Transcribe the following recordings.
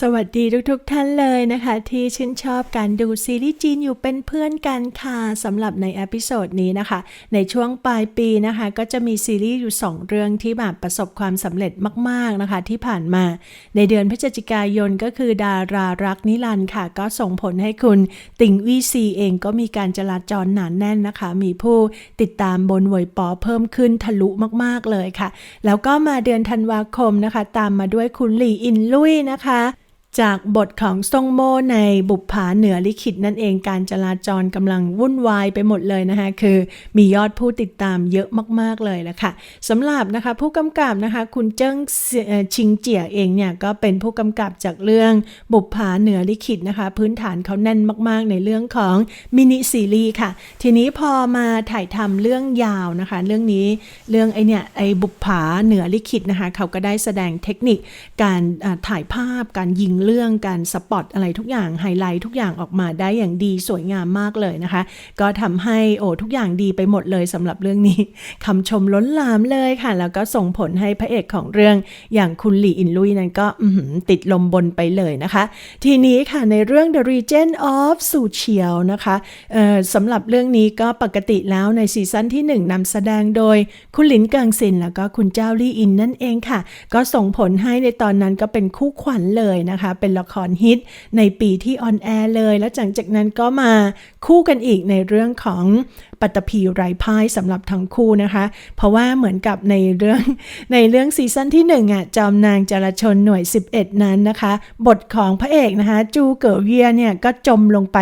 สวัสดีทุกๆทท่านเลยนะคะ ที่ชื่นชอบการดูซีรีส์จีนอยู่เป็นเพื่อนกันค่ะสำหรับในเอพิโซดนี้นะคะ ในช่วงปลายปีนะคะ ก็จะมีซีรีส์อยู่ 2 เรื่องที่แบบประสบความสำเร็จมากๆนะคะ ที่ผ่านมา ในเดือนพฤศจิกายนก็คือดารารักนิรันด์ค่ะ ก็ส่งผลให้คุณติงวีซีเองก็มีการจราจรหนานแน่นนะคะ มีผู้ติดตามบนเวยปอเพิ่มขึ้นทะลุมากๆเลยค่ะ แล้วก็มาเดือนธันวาคมนะคะ ตามมาด้วยคุณหลี่อินลุยนะคะ จากบทของซงโมในบุปผาเหนือลิขิตนั่นเองการจราจรกำลังวุ่นวายไปหมดเลยนะคะ คือมียอดผู้ติดตามเยอะมาก ๆ เลยแหละค่ะสำหรับนะคะผู้กำกับนะคะคุณเจิ้งชิงเจียเองเนี่ย ก็เป็นผู้กำกับจากเรื่องบุปผาเหนือลิขิตนะคะ พื้นฐานเขาแน่นมาก ๆ ในเรื่องของมินิซีรีส์ค่ะ ทีนี้พอมาถ่ายทำเรื่องยาวนะคะ เรื่องนี้เรื่องไอเนี่ยไอบุปผาเหนือลิขิตนะคะเขาก็ได้แสดงเทคนิคการถ่ายภาพการยิงเรื่องการสปอตอะไรทุกอย่างไฮไลท์ทุกอย่างออกมาได้อย่างดีสวยงามมากเลยนะคะ ก็ทำให้โอ้ทุกอย่างดีไปหมดเลยสำหรับเรื่องนี้คำชมล้นหลามเลยค่ะ แล้วก็ส่งผลให้พระเอกของเรื่องอย่างคุณหลี่อินลุยนั้นก็ติดลมบนไปเลยนะคะ ทีนี้ค่ะในเรื่อง The Regent of สู่เฉียวนะคะสำหรับเรื่องนี้ก็ปกติแล้วในซีซั่นที่ 1นำแสดงโดยคุณหลินเกิงซินแล้วก็คุณเจ้าลี่อินนั่นเองค่ะ ก็ส่งผลให้ในตอนนั้นก็เป็นคู่ขวัญเลยนะคะเป็นละครฮิตในปีที่ออนแอร์เลย แล้วจากนั้นก็มาคู่กันอีกในเรื่องของปัตตภีไรพายสำหรับทั้งคู่นะคะ เพราะว่าเหมือนกับในเรื่องในเรื่องซีซั่นที่1อะจอมนางจราชนหน่วย 11 นั้นนะคะ บทของพระเอกนะคะ จูเก๋อเวียเนี่ยก็จมลงไป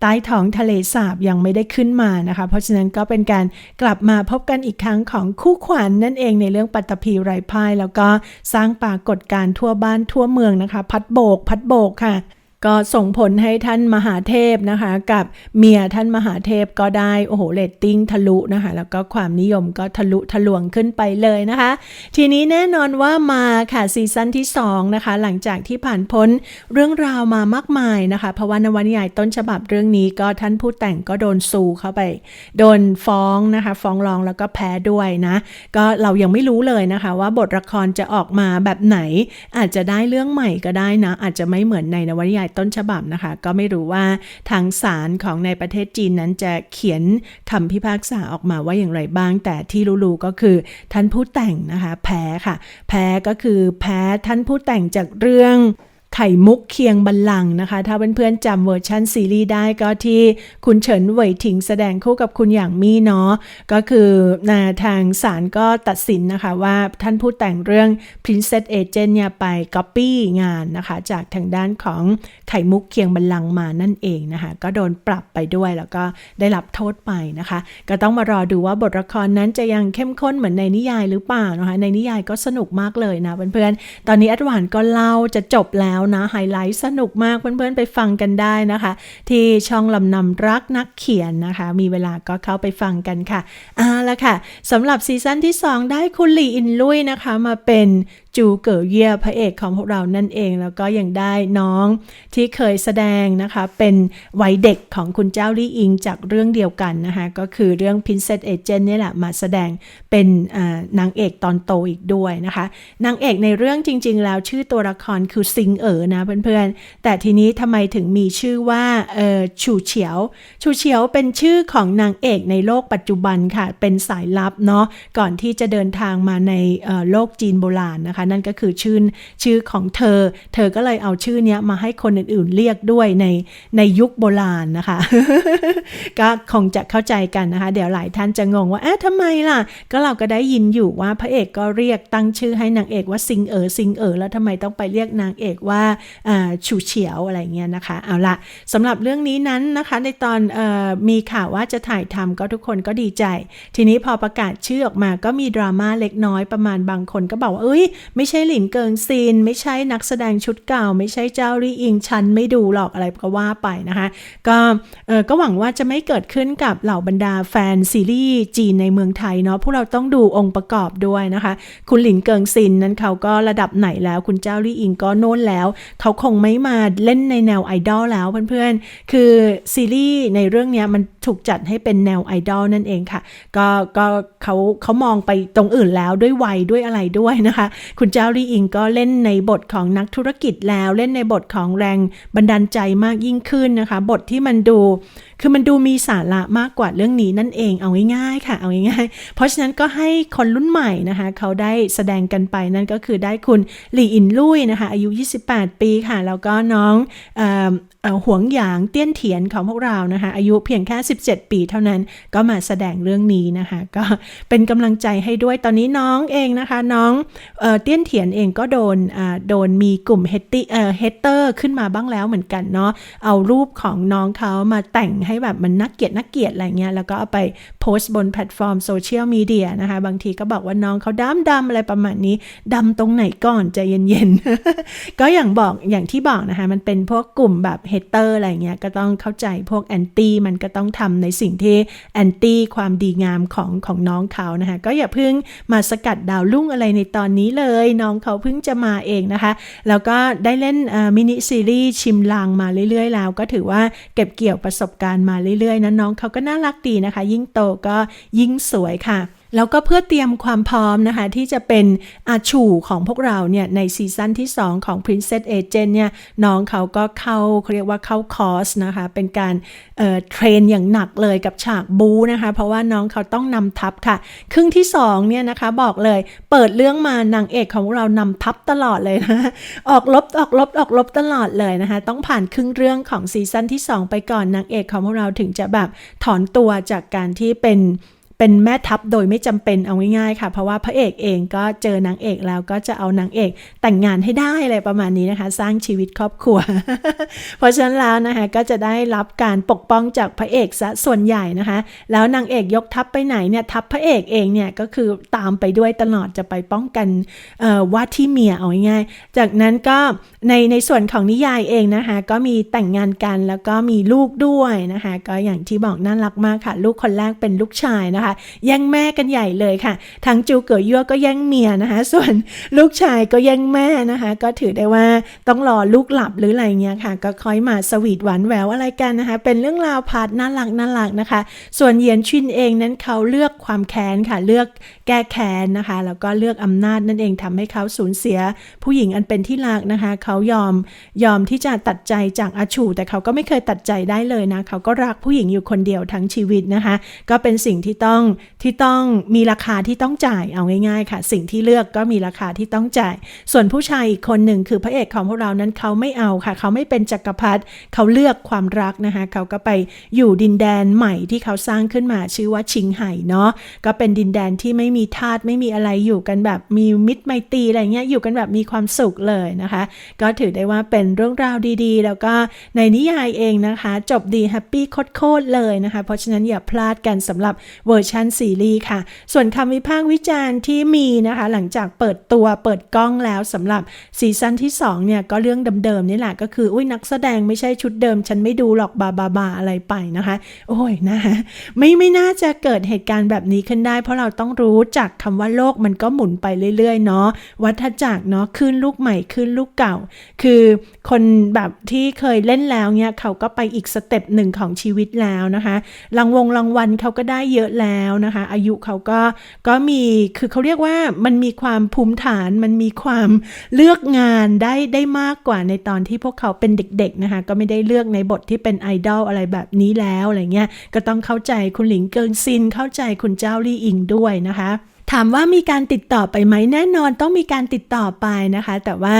ใต้ท้องทะเลสาบยังไม่ได้ขึ้นมานะคะ เพราะฉะนั้นก็เป็นการกลับมาพบกันอีกครั้งของคู่ขวัญนนั่นเองในเรื่องปัตตภีไรพายแล้วก็สร้างปรากฏการทั่วบ้านทั่วเมืองนะคะ พัดโบก พัดโบกค่ะ ก็ส่งผลให้ท่านมหาเทพนะคะ กับเมียท่านมหาเทพก็ได้โอ้โหเรตติ้งทะลุนะคะ แล้วก็ความนิยมก็ทะลุทะลวงขึ้นไปเลยนะคะ ทีนี้แน่นอนว่ามาค่ะซีซั่นที่2นะคะหลังจากที่ผ่านพ้นเรื่องราวมามากมายนะคะเพราะว่านวนิยายต้นฉบับเรื่องนี้ก็ท่านผู้แต่งก็โดนซูเข้าไป โดนฟ้องนะคะฟ้องร้องแล้วก็แพ้ด้วยนะก็เรายังไม่รู้เลยนะคะ ว่าบทละครจะออกมาแบบไหน อาจจะได้เรื่องใหม่ก็ได้นะ อาจจะไม่เหมือนในนวนิยายต้นฉบับนะคะ ก็ไม่รู้ว่าทางศาลของในประเทศจีนนั้นจะเขียนคำพิพากษาออกมาว่าอย่างไรบ้าง แต่ที่รู้ๆก็คือท่านผู้แต่งนะคะ แพ้ค่ะ แพ้ก็คือแพ้ท่านผู้แต่งจากเรื่อง ไข่มุกเคียงบัลลังนะคะ ถ้าเพื่อนๆจำเวอร์ชันซีรีส์ได้ก็ที่คุณเฉินเหวยถิงแสดงคู่กับคุณอย่างมี่เนาะก็คือนะทางศาลก็ตัดสินนะคะว่าท่านผู้แต่งเรื่อง Princess Agent เนี่ยไปก๊อปปี้งานนะคะ จากทางด้านของไข่มุกเคียงบัลลังมานั่นเองนะคะ ก็โดนปรับไปด้วยแล้วก็ได้รับโทษไปนะคะ ก็ต้องมารอดูว่าบทละครนั้นจะยังเข้มข้นเหมือนในนิยายหรือเปล่านะคะในนิยายก็สนุกมากเลยนะเพื่อนๆตอนนี้อัดหวานก็เล่าจะจบแล้วนะไฮไลท์สนุกมากเพื่อนๆไปฟังกันได้นะคะ ที่ช่องลำนำรักนักเขียนนะคะ มีเวลาก็เข้าไปฟังกันค่ะอ่าละค่ะสำหรับซีซั่นที่ 2 ได้คุณหลี่อินลุยนะคะมาเป็น จูเก๋อเย่พระเอกของพวกเรานั่นเอง แล้วก็ยังได้น้องที่เคยแสดงนะคะ เป็นวัยเด็กของคุณเจ้าลี่อิงจากเรื่องเดียวกันนะคะก็คือเรื่อง Princess Agent นี่แหละมาแสดงเป็นนางเอกตอนโตอีกด้วยนะคะนางเอกในเรื่องจริง ๆ แล้วชื่อตัวละครคือซิงเอ๋อนะเพื่อนๆ แต่ทีนี้ทำไมถึงมีชื่อว่าเออชูเฉียว ชูเฉียวเป็นชื่อของนางเอกในโลกปัจจุบันค่ะ เป็นสายลับเนาะก่อนที่จะเดินทางมาในโลกจีนโบราณนะคะนั่นก็คือชื่อชื่อของเธอ เธอก็เลยเอาชื่อนี้มาให้คนอื่นๆเรียกด้วยในในยุคโบราณนะคะ ก็คงจะเข้าใจกันนะคะ เดี๋ยวหลายท่านจะงงว่าเอ๊ะทำไมล่ะ ก็เราก็ได้ยินอยู่ว่าพระเอกก็เรียกตั้งชื่อให้นางเอกว่าซิงเอ๋อซิงเอ๋อแล้วทำไมต้องไปเรียกนางเอกว่าอ่าชูเฉียวอะไรเงี้ยนะคะ เอาละสำหรับเรื่องนี้นั้นนะคะ ในตอนออมีข่าวว่าจะถ่ายทำก็ทุกคนก็ดีใจ ทีนี้พอประกาศชื่อออกมาก็มีดราม่าเล็กน้อยประมาณบางคนก็บอกว่าเอ้ยไม่ใช่หลินเกิงซินไม่ใช่นักแสดงชุดเก่า ไม่ใช่เจ้าลี่อิงฉันไม่ดูหรอกอะไรก็ว่าไปนะคะ ก็เออก็หวังว่าจะไม่เกิดขึ้นกับเหล่าบรรดาแฟนซีรีส์จีนในเมืองไทยเนาะพวกเราต้องดูองค์ประกอบด้วยนะคะ คุณหลินเกิงซินนั้นเขาก็ระดับไหนแล้ว คุณเจ้าลี่อิงก็โน่นแล้ว เขาคงไม่มาเล่นในแนวไอดอลแล้วเพื่อนๆ คือซีรีส์ในเรื่องนี้มันถูกจัดให้เป็นแนวไอดอลนั่นเองค่ะ ก็ก็เขาเขามองไปตรงอื่นแล้วด้วยวัยด้วยอะไรด้วยนะคะคุณเจ้าลี่อิงก็เล่นในบทของนักธุรกิจแล้วเล่นในบทของแรงบันดาลใจมากยิ่งขึ้นนะคะ บทที่มันดู คือมันดูมีสาระมากกว่าเรื่องนี้นั่นเองเอาง่ายๆค่ะเอาง่ายๆ เพราะฉะนั้นก็ให้คนรุ่นใหม่นะคะเขาได้แสดงกันไปนั่นก็คือได้คุณหลี่อินลุยนะคะอายุ 28 ปีค่ะ แล้วก็น้องออหวงหยางเตี้ยนเถียนของพวกเรานะคะอายุเพียงแค่ 17 ปีเท่านั้นก็มาแสดงเรื่องนี้นะคะ ก็เป็นกำลังใจให้ด้วยตอนนี้น้องเองนะคะ น้องเอเตี้ยนเถียนเองก็โดนโดนมีกลุ่มเฮตเอ่อเฮเตอร์ขึ้นมาบ้างแล้วเหมือนกันเนาะเอารูปของน้องเขามาแต่งให้แบบมันนักเกียดนักเกียดอะไรเงี้ยแล้วก็เอาไปโพสต์บนแพลตฟอร์มโซเชียลมีเดียนะคะ บางทีก็บอกว่าน้องเขาดำดำอะไรประมาณนี้ดำตรงไหนก่อนใจเย็นๆ ก็อย่างบอกอย่างที่บอกนะคะ มันเป็นพวกกลุ่มแบบเฮเตอร์อะไรเงี้ยก็ต้องเข้าใจพวกแอนตี้มันก็ต้องทำในสิ่งที่แอนตี้ความดีงามของของน้องเขานะคะ ก็อย่าเพิ่งมาสกัดดาวรุ่งอะไรในตอนนี้เลย น้องเขาเพิ่งจะมาเองนะคะ แล้วก็ได้เล่นมินิซีรีส์ชิมลางมาเรื่อยๆ แล้ว ก็ถือว่าเก็บเกี่ยวประสบการณ์มาเรื่อยๆนะน้องเขาก็น่ารักดีนะคะ ยิ่งโตก็ยิ่งสวยค่ะ แล้วก็เพื่อเตรียมความพร้อมนะคะ ที่จะเป็นอาชูของพวกเราเนี่ย ในซีซั่นที่ 2 ของ Princess Agent เนี่ย น้องเขาก็เข้าเขาเรียกว่าเข้าคอร์สนะคะ เป็นการเเทรนอย่างหนักเลยกับฉากบูนะคะ เพราะว่าน้องเขาต้องนำทัพค่ะ ครึ่งที่ 2 เนี่ยนะคะบอกเลยเปิดเรื่องมานางเอกของเรานำทัพตลอดเลยนะออกลบออกลบออกลบตลอดเลยนะคะ ต้องผ่านครึ่งเรื่องของซีซั่นที่ 2 ไปก่อนนางเอกของพวกเราถึงจะแบบถอนตัวจากการที่เป็น เป็นแม่ทัพโดยไม่จำเป็นเอาง่ายๆค่ะ เพราะว่าพระเอกเองก็เจอนางเอกแล้วก็จะเอานางเอกแต่งงานให้ได้อะไรประมาณนี้นะคะ สร้างชีวิตครอบครัว เพราะฉะนั้นแล้วนะคะก็จะได้รับการปกป้องจากพระเอกซะส่วนใหญ่นะคะ แล้วนางเอกยกทัพไปไหนเนี่ยทัพพระเอกเองเนี่ยก็คือตามไปด้วยตลอดจะไปป้องกันว่าที่เมียเอาง่ายๆจากนั้นก็ในในส่วนของนิยายเองนะคะ ก็มีแต่งงานกันแล้วก็มีลูกด้วยนะคะ ก็อย่างที่บอกน่ารักมากค่ะ ลูกคนแรกเป็นลูกชายนะคะแย่งแม่กันใหญ่เลยค่ะ ทั้งจูเก๋อยั่วก็แย่งเมียนะคะ ส่วนลูกชายก็แย่งแม่นะคะ ก็ถือได้ว่าต้องรอลูกหลับหรืออะไรเงี้ยค่ะ ก็ค่อยมาสวีทหวานแหววอะไรกันนะคะ เป็นเรื่องราวพาร์ทน่ารักน่ารักนะคะ ส่วนเยียนชินเองนั้นเขาเลือกความแค้นค่ะ เลือกแก้แค้นนะคะ แล้วก็เลือกอำนาจนั่นเองทำให้เขาสูญเสีย ผู้หญิงอันเป็นที่รักนะคะ เขายอมยอมที่จะตัดใจจากอาชู แต่เขาก็ไม่เคยตัดใจได้เลยนะ เขาก็รักผู้หญิงอยู่คนเดียวทั้งชีวิตนะคะ ก็เป็นสิ่งที่ต้องที่ต้องมีราคาที่ต้องจ่ายเอาง่ายๆค่ะ สิ่งที่เลือกก็มีราคาที่ต้องจ่าย ส่วนผู้ชายอีกคนหนึ่งคือพระเอกของพวกเรานั้นเขาไม่เอาค่ะ เขาไม่เป็นจักรพรรดิเขาเลือกความรักนะคะ เขาก็ไปอยู่ดินแดนใหม่ที่เขาสร้างขึ้นมาชื่อว่าชิงไห่เนาะก็เป็นดินแดนที่ไม่มีทาสไม่มีอะไรอยู่กันแบบมีมิตรไมตรีอะไรเงี้ยอยู่กันแบบมีความสุขเลยนะคะ ก็ถือได้ว่าเป็นเรื่องราวดีๆ แล้วก็ในนิยายเองนะคะ จบดีแฮปปี้โคตรๆเลยนะคะ เพราะฉะนั้นอย่าพลาดกันสำหรับเวอร์ชันซีรีส์ค่ะ ส่วนคำวิพากษ์วิจารณ์ที่มีนะคะ หลังจากเปิดตัวเปิดกล้องแล้วสำหรับซีซั่นที่ 2 เนี่ย ก็เรื่องเดิมๆนี่แหละก็คือ อุ้ยนักแสดงไม่ใช่ชุดเดิม ฉันไม่ดูหรอกบาบาบาอะไรไปนะคะ โอ้ยนะคะไม่ไม่น่าจะเกิดเหตุการณ์แบบนี้ขึ้นได้ เพราะเราต้องรู้จักคำว่าโลกมันก็หมุนไปเรื่อยๆเนาะวัฏจักรเนาะขึ้นลูกใหม่ขึ้นลูกเก่า คือคนแบบที่เคยเล่นแล้วเนี่ยเขาก็ไปอีกสเต็ปหนึ่งของชีวิตแล้วนะคะรางวงรางวัลเขาก็ได้เยอะแล้วนะคะ อายุเขาก็ก็มีคือเขาเรียกว่ามันมีความภูมิฐานมันมีความเลือกงานได้ได้มากกว่าในตอนที่พวกเขาเป็นเด็กๆนะคะก็ไม่ได้เลือกในบทที่เป็นไอดอลอะไรแบบนี้แล้วอะไรเงี้ยก็ต้องเข้าใจคุณหลิงเกิงซินเข้าใจคุณเจ้าลี่อิงด้วยนะคะ ถามว่ามีการติดต่อไปไหมแน่นอนต้องมีการติดต่อไปนะคะ แต่ว่า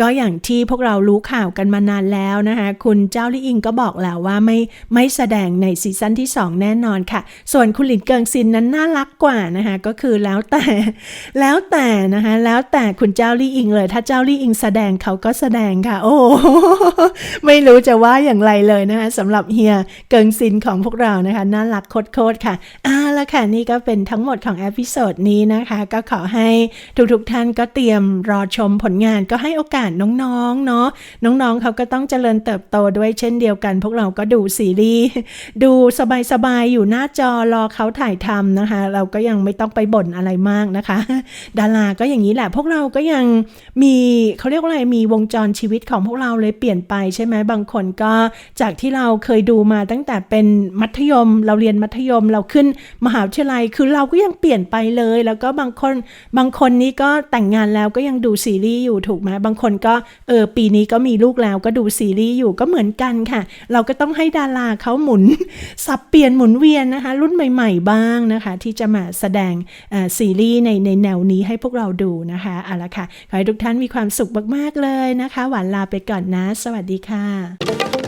ก็อย่างที่พวกเรารู้ข่าวกันมานานแล้วนะคะ คุณเจ้าลี่อิงก็บอกแล้วว่าไม่ไม่แสดงในซีซั่นที่ 2 แน่นอนค่ะ ส่วนคุณหลินเกิงซินนั้นน่ารักกว่านะคะก็คือแล้วแต่แล้วแต่นะคะแล้วแต่คุณเจ้าลี่อิงเลย ถ้าเจ้าลี่อิงแสดงเขาก็แสดงค่ะ โอ้ไม่รู้จะว่าอย่างไรเลยนะคะสำหรับเฮียเกิงซินของพวกเรานะคะน่ารักโคตรๆค่ะอ่าแล้วค่ะนี่ก็เป็นทั้งหมดของเอพิโซดนี้นะคะ ก็ขอให้ทุกๆท่านก็เตรียมรอชมผลงานก็ให้โอกาสน้องๆเนาะน้องๆเขาก็ต้องเจริญเติบโตด้วยเช่นเดียวกัน พวกเราก็ดูซีรีส์ดูสบายๆอยู่หน้าจอรอเขาถ่ายทำนะคะ เราก็ยังไม่ต้องไปบ่นอะไรมากนะคะ ดาราก็อย่างนี้แหละ พวกเราก็ยังมีเขาเรียกว่าอะไรมีวงจรชีวิตของพวกเราเลยเปลี่ยนไปใช่ไหมบางคนก็จากที่เราเคยดูมาตั้งแต่เป็นมัธยม เราเรียนมัธยมเราขึ้นมหาวิทยาลัยคือเราก็ยังเปลี่ยนไปเลยแล้วก็บางคนบางคนนี้ก็แต่งงานแล้วก็ยังดูซีรีส์อยู่ถูกไหมบางคนก็เออปีนี้ก็มีลูกแล้วก็ดูซีรีส์อยู่ก็เหมือนกันค่ะ เราก็ต้องให้ดาราเขาหมุน สับเปลี่ยนหมุนเวียนนะคะ รุ่นใหม่ ๆ บ้างนะคะ ที่จะมาแสดงซีรีส์ในในแนวนี้ให้พวกเราดูนะคะเอาละค่ะขอให้ทุกท่านมีความสุขมากๆเลยนะคะ หวานลาไปก่อนนะ สวัสดีค่ะ